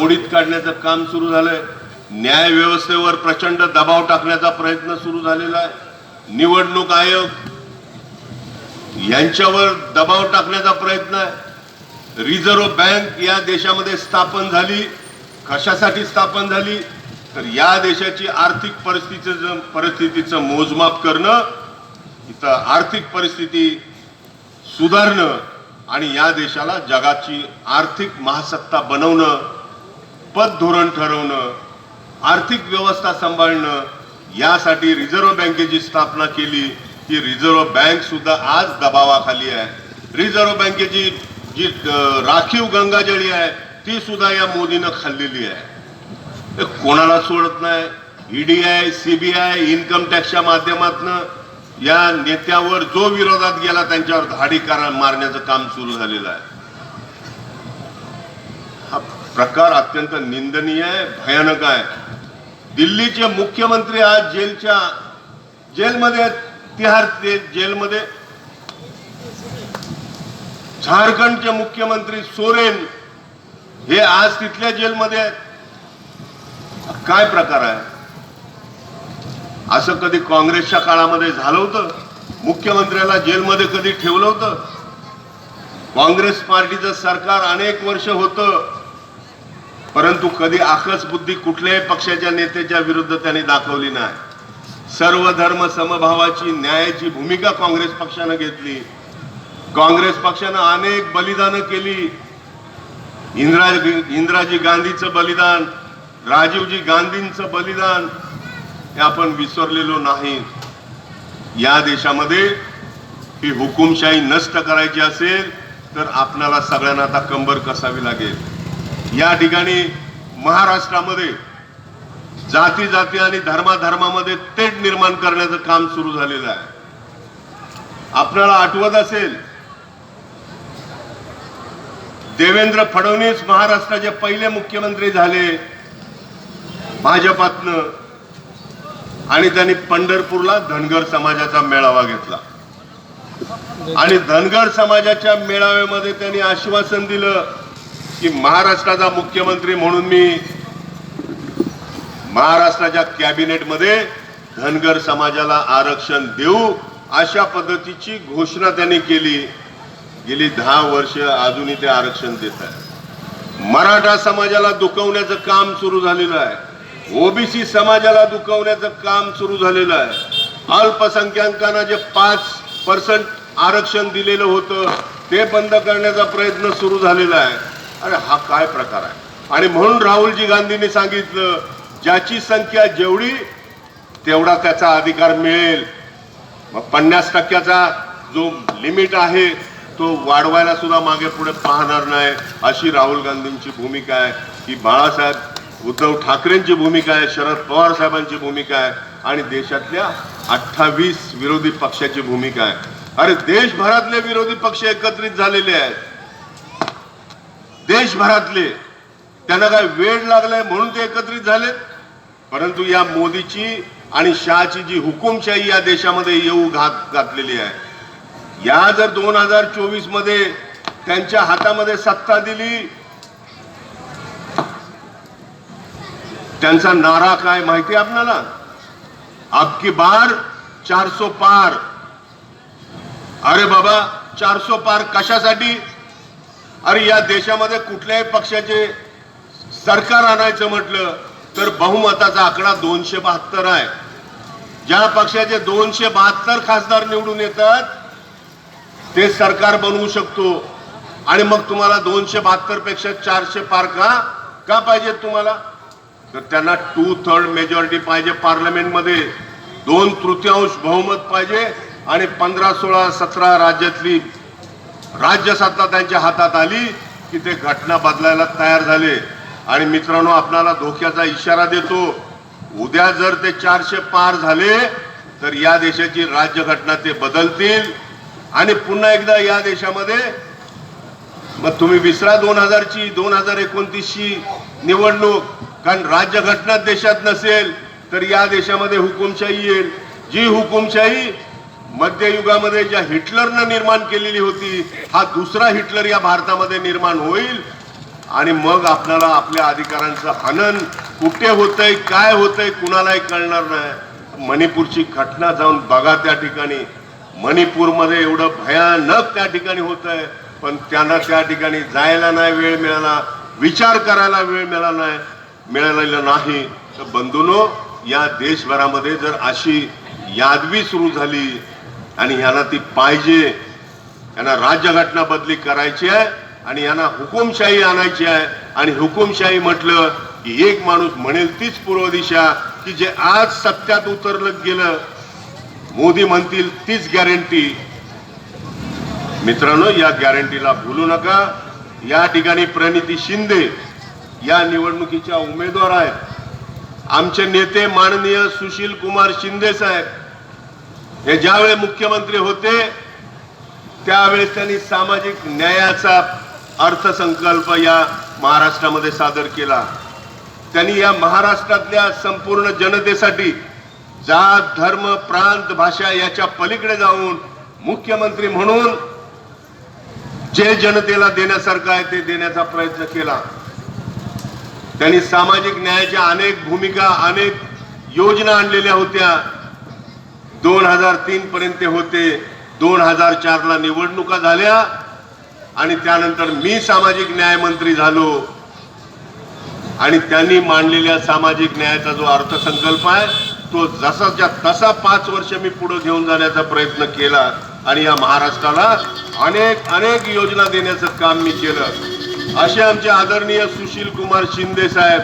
मोडीत काढण्याचं काम सुरू झालंय. न्याय व्यवस्थेवर प्रचंड दबाव टाकण्याचा प्रयत्न सुरू झालेला आहे. निवडणूक आयोग यांच्यावर दबाव टाकण्याचा प्रयत्न आहे. रिझर्व्ह बँक या देशामध्ये स्थापन झाली. कशासाठी स्थापन झाली? तर या देशाची आर्थिक परिस्थितीचं परिस्थितीचं मोजमाप करणं इथं आर्थिक परिस्थिती सुधारणं आणि या देशाला जगाची आर्थिक महासत्ता बनवणं पद धोरण ठरवणं आर्थिक व्यवस्था सांभाळणं यासाठी रिझर्व्ह बँकेची स्थापना केली ती रिझर्व्ह बँक सुद्धा आज दबावाखाली आहे. रिझर्व्ह बँकेची जी राखीव गंगाजळी आहे ती सुद्धा या मोदीनं खाल्लेली आहे. कोणाला सोडत नाही? ईडीआय सीबीआय इन्कम टॅक्सच्या माध्यमातून या नेत्यावर जो विरोधात गेला त्यांच्यावर धाडी करा मारण्याचं काम सुरू झालेलं आहे. प्रकार अत्यंत निंदनीय आहे भयानक आहे. दिल्लीचे मुख्यमंत्री आज जेलच्या जेलमध्ये आहेत, तिहार ते जेलमध्ये. झारखंडचे मुख्यमंत्री सोरेन हे आज तिथल्या जेलमध्ये आहेत. काय प्रकार आहे? असं कधी काँग्रेसच्या काळामध्ये झालं होतं? मुख्यमंत्र्याला जेलमध्ये कधी ठेवलं होतं? काँग्रेस पार्टीचं सरकार अनेक वर्ष होतं. परंतु कधी आकस बुद्धी कुठल्याही पक्षाच्या नेत्याच्या विरुद्ध त्यांनी दाखवली नाही. सर्व धर्म समभावाची न्यायाची भूमिका काँग्रेस पक्षानं घेतली. काँग्रेस पक्षानं अनेक बलिदानं केली. इंदिरा इंदिराजी गांधीचं बलिदान राजीवजी गांधींचं बलिदान हे आपण विसरलेलो नाही. या देशामध्ये ही हुकुमशाही नष्ट करायची असेल तर आपल्याला सगळ्यांना आता कंबर कसावी लागेल. या ठिकाणी महाराष्ट्रामध्ये जाती जाती आणि धर्माधर्मामध्ये तेट निर्माण करण्याचं काम सुरू झालेलं आहे. आपल्याला आठवत असेल देवेंद्र फडणवीस महाराष्ट्राचे पहिले मुख्यमंत्री झाले भाजपातनं आणि त्यांनी पंढरपूरला धनगर समाजाचा मेळावा घेतला. आणि धनगर समाजाच्या मेळाव्यामध्ये त्यांनी आश्वासन दिलं की महाराष्ट्राचा मुख्यमंत्री म्हणून मी महाराष्ट्राच्या कॅबिनेटमध्ये धनगर समाजाला आरक्षण देऊ अशा पद्धतीची घोषणा त्यांनी केली. गेली दहा वर्ष अजूनही ते आरक्षण देत आहे मराठा समाजाला दुखवण्याचं काम सुरू झालेलं आहे. ओबीसी समाजाला दुखवण्याचं काम सुरू झालेलं आहे. अल्पसंख्याकांना जे पाच पर्सेंट आरक्षण दिलेलं होतं ते बंद करण्याचा प्रयत्न सुरू झालेला आहे. अरे हा काय प्रकार आहे? आणि म्हणून राहुलजी गांधींनी सांगितलं ज्याची संख्या जेवढी तेवढा त्याचा अधिकार मिळेल. मग पन्नास टक्क्याचा जो लिमिट आहे तो वाढवायला सुद्धा मागे पुढे पाहणार नाही अशी राहुल गांधींची भूमिका आहे. की बाळासाहेब उद्धव ठाकरेंची भूमिका आहे शरद पवार साहेबांची भूमिका आहे आणि देशातल्या अठ्ठावीस विरोधी पक्षाची भूमिका आहे. अरे देशभरातले विरोधी पक्ष एकत्रित झालेले आहेत. देशभरातले. त्यांना काय वेळ लागलाय म्हणून ते एकत्रित झालेत? परंतु या मोदीची आणि शहाची जी हुकुमशाही या देशामध्ये येऊ घात घातलेली आहे. या जर दोन हजार चोवीसमध्ये त्यांच्या हातामध्ये सत्ता दिली त्यांचा नारा काय माहिती आहे आपल्याला अब की बार चारसो पार. अरे बाबा चारसो पार कशासाठी? अरे या देशामध्ये कुठल्याही पक्षाचे सरकार आणायचं म्हटलं तर बहुमताचा आकडा दोनशे बहात्तर आहे. ज्या पक्षाचे दोनशे बहात्तर खासदार निवडून येतात ते सरकार बनवू शकतो. आणि मग तुम्हाला दोनशे बहात्तरपेक्षा चारशे पार का? का पाहिजे तुम्हाला? तर त्यांना टू थर्ड मेजॉरिटी पाहिजे पार्लमेंटमध्ये. दोन तृतीयांश बहुमत पाहिजे आणि पंधरा सोळा सतरा राज्यातली राज्य सत्ता त्यांच्या हातात आली की ते घटना बदलायला तयार झाले. आणि मित्रांनो आपल्याला धोक्याचा इशारा देतो. उद्या जर ते चारशे पार झाले तर या देशाची राज्यघटना ते बदलतील. आणि पुन्हा एकदा या देशामध्ये मग तुम्ही विसरा दोन हजारची दोन हजार एकोणतीसची निवडणूक. कारण राज्यघटना देशात नसेल तर या देशामध्ये हुकुमशाही येईल. जी हुकुमशाही मध्ययुगामध्ये ज्या हिटलरनं निर्माण केलेली होती हा दुसरा हिटलर या भारतामध्ये निर्माण होईल. आणि मग आपल्याला आपल्या अधिकारांचं हनन कुठे होतंय काय होतंय कुणालाही कळणार नाही. मणिपूरची घटना जाऊन बघा त्या ठिकाणी. मणिपूरमध्ये एवढं भयानक त्या ठिकाणी होतंय पण त्यांना त्या ठिकाणी जायला नाही वेळ मिळाला विचार करायला वेळ मिळाला नाही मिळालेला नाही. तर बंधूनो या देशभरामध्ये जर अशी यादवी सुरू झाली आणि यांना ती पाहिजे. यांना राज्यघटना बदली करायची आहे आणि यांना हुकुमशाही आणायची आहे. आणि हुकुमशाही म्हटलं की एक माणूस म्हणेल तीच पूर्व दिशा की जे आज सत्यात उतरलं गेलं. मोदी म्हणतील तीच गॅरंटी मित्रांनो या गॅरंटीला भूलू नका. या ठिकाणी प्रणिती शिंदे या निवडणुकीच्या उमेदवार आहेत. आमचे नेते माननीय सुशील कुमार शिंदे साहेब. हे ज्यावेळी मुख्यमंत्री होते त्यावेळेस त्यांनी सामाजिक न्यायाचा अर्थसंकल्प या महाराष्ट्रामध्ये सादर केला. त्यांनी या महाराष्ट्रातल्या संपूर्ण जनतेसाठी जात धर्म प्रांत भाषा याच्या पलीकडे जाऊन मुख्यमंत्री म्हणून जे जनतेला देण्यासारखं आहे ते देण्याचा प्रयत्न केला. त्यांनी सामाजिक न्यायाच्या अनेक भूमिका अनेक योजना आणलेल्या होत्या. दोन हजार तीन पर्यंत होते. दोन हजार चार ला निवडणुका झाल्या आणि त्यानंतर मी सामाजिक न्याय मंत्री झालो. आणि त्यांनी मांडलेल्या सामाजिक न्यायाचा जो अर्थसंकल्प आहे तो जसाच्या तसा पाच वर्ष मी पुढे घेऊन जाण्याचा प्रयत्न केला आणि या महाराष्ट्राला अनेक अनेक योजना देण्याचं काम मी केलं. असे आमचे आदरणीय सुशील कुमार शिंदे साहेब